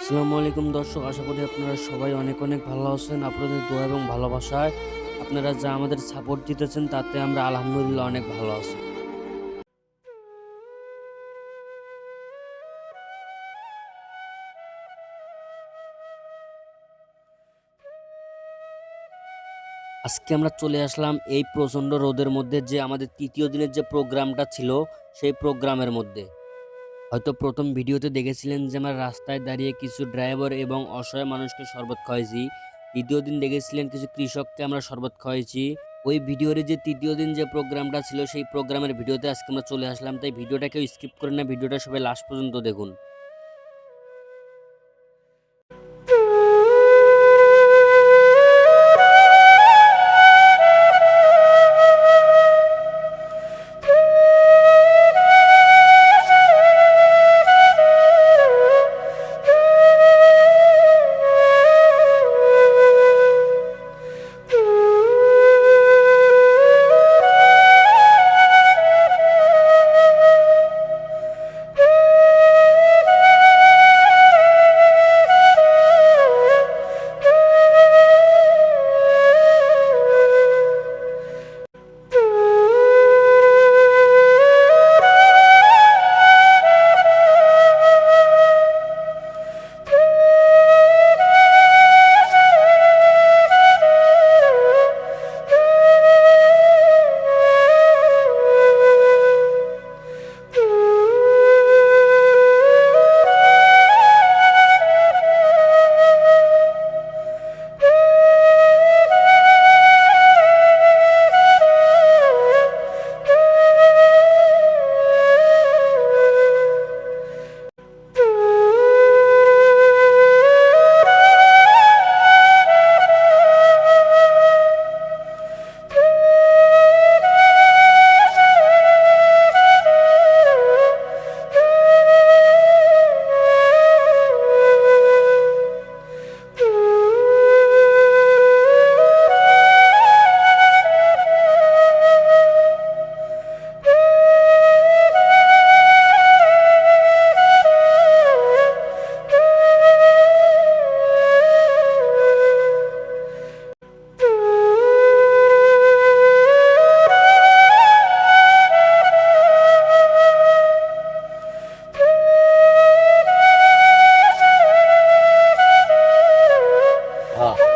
আসসালামু আলাইকুম দর্শক, আশা করি আপনারা সবাই অনেক অনেক ভালো আছেন। আপনাদের দোয়া এবং ভালোবাসায় আপনারা যা আমাদের সাপোর্ট দিতেছেন, তাতে আমরা আলহামদুলিল্লাহ অনেক ভালো আছি। আজকে আমরা চলে আসলাম এই প্রচণ্ড রোদের মধ্যে যে আমাদের তৃতীয় দিনের যে প্রোগ্রামটা ছিল, সেই প্রোগ্রামের মধ্যে। হয়তো প্রথম ভিডিওতে দেখেছিলেন যে আমার রাস্তায় দাঁড়িয়ে কিছু ড্রাইভার এবং অসহায় মানুষকে শরবত খাওয়াইছি। দ্বিতীয় দিন দেখেছিলেন কিছু কৃষককে আমরা শরবত খাওয়াইছি। ওই ভিডিওর যে তৃতীয় দিন যে প্রোগ্রামটা ছিল, সেই প্রোগ্রামের ভিডিওতে আজকে আমরা চলে আসলাম। তাই ভিডিওটা কেউ স্কিপ করে না, ভিডিওটা সবাই লাস্ট পর্যন্ত দেখুন।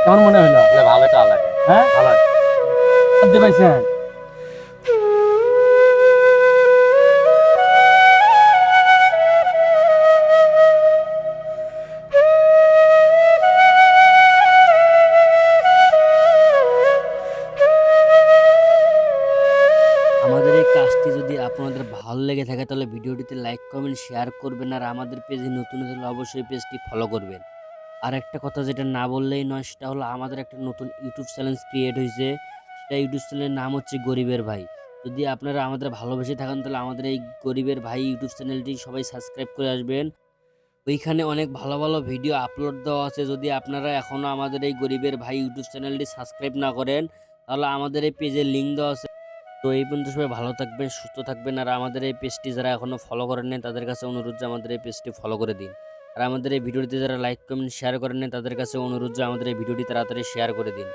কেমন মনে হলো? ভালো চা লাগে হ্যাঁ? ভালো শুনতে পাইছেন? আমাদের এই কাজটি যদি আপনাদের ভালো লেগে থাকে তাহলে ভিডিওটিতে লাইক কমেন্ট শেয়ার করবেন। আর আমাদের পেজে নতুন হলে অবশ্যই পেজটি ফলো করবেন। আর একটা কথা যেটা না বললেই নয়, সেটা হলো আমাদের একটা নতুন ইউটিউব চ্যানেল ক্রিয়েট হয়েছে সেটা ইউটিউব চ্যানেলের নাম হচ্ছে গরিবের ভাই। যদি আপনারা আমাদের ভালোবেসে থাকেন, তাহলে আমাদের এই গরিবের ভাই ইউটিউব চ্যানেলটি সবাই সাবস্ক্রাইব করে আসবেন। ওইখানে অনেক ভালো ভালো ভিডিও আপলোড দেওয়া আছে। যদি আপনারা এখনও আমাদের এই গরিবের ভাই ইউটিউব চ্যানেলটি সাবস্ক্রাইব না করেন, তাহলে আমাদের এই পেজের লিঙ্ক দেওয়া আছে। তো এই পর্যন্ত সবাই ভালো থাকবেন, সুস্থ থাকবেন। আর আমাদের এই পেজটি যারা এখনও ফলো করেন তাদের কাছে অনুরোধ যে আমাদের এই পেজটি ফলো করে দিন। আর আমাদের এই ভিডিওটিতে যারা লাইক কমেন্ট শেয়ার করেন তাদের কাছে অনুরোধ যে আমাদের এই ভিডিওটি তাড়াতাড়ি শেয়ার করে দিন।